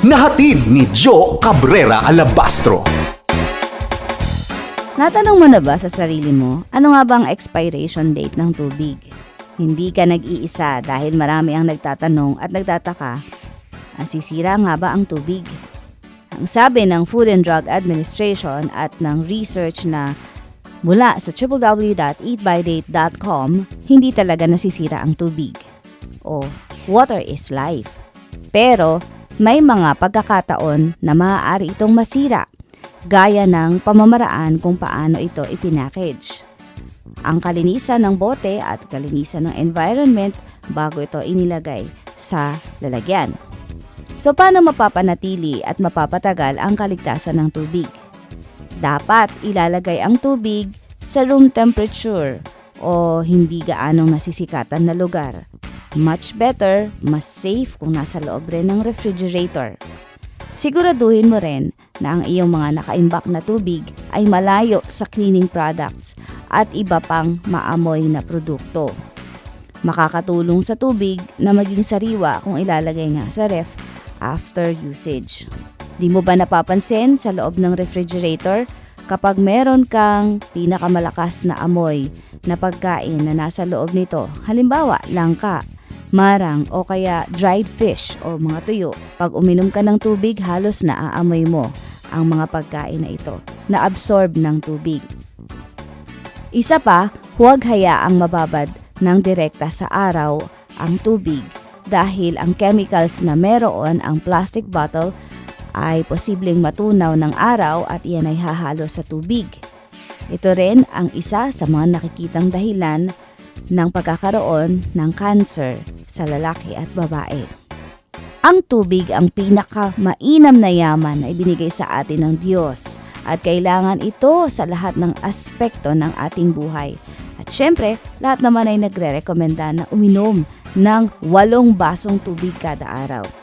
na hatid ni Joe Cabrera Alabastro. Natanong mo na ba sa sarili mo, ano nga bang expiration date ng tubig? Hindi ka nag-iisa dahil marami ang nagtatanong at nagtataka, nasisira nga ba ang tubig? Ang sabi ng Food and Drug Administration at ng research na mula sa www.eatbydate.com, hindi talaga nasisira ang tubig. O, water is life. Pero, may mga pagkakataon na maaari itong masira gaya ng pamamaraan kung paano ito ipinackage. Ang kalinisan ng bote at kalinisan ng environment bago ito inilagay sa lalagyan. So paano mapapanatili at mapapatagal ang kaligtasan ng tubig? Dapat ilalagay ang tubig sa room temperature o hindi gaanong nasisikatan na lugar. Much better, mas safe kung nasa loob rin ng refrigerator. Siguraduhin mo rin na ang iyong mga nakaimbak na tubig ay malayo sa cleaning products at iba pang maamoy na produkto. Makakatulong sa tubig na maging sariwa kung ilalagay nga sa ref after usage. Di mo ba napapansin sa loob ng refrigerator kapag meron kang pinakamalakas na amoy na pagkain na nasa loob nito? Halimbawa, langka, marang o kaya dried fish o mga tuyo. Pag uminom ka ng tubig, halos naaamoy mo ang mga pagkain na ito na absorb ng tubig. Isa pa, huwag hayaang mababad ng direkta sa araw ang tubig dahil ang chemicals na meron ang plastic bottle ay posibleng matunaw ng araw at iyan ay hahalo sa tubig. Ito rin ang isa sa mga nakikitang dahilan ng pagkakaroon ng cancer sa lalaki at babae. Ang tubig ang pinakamainam na yaman na ibinigay sa atin ng Diyos at kailangan ito sa lahat ng aspekto ng ating buhay. At syempre, lahat naman ay nagre-rekomenda na uminom ng walong basong tubig kada araw.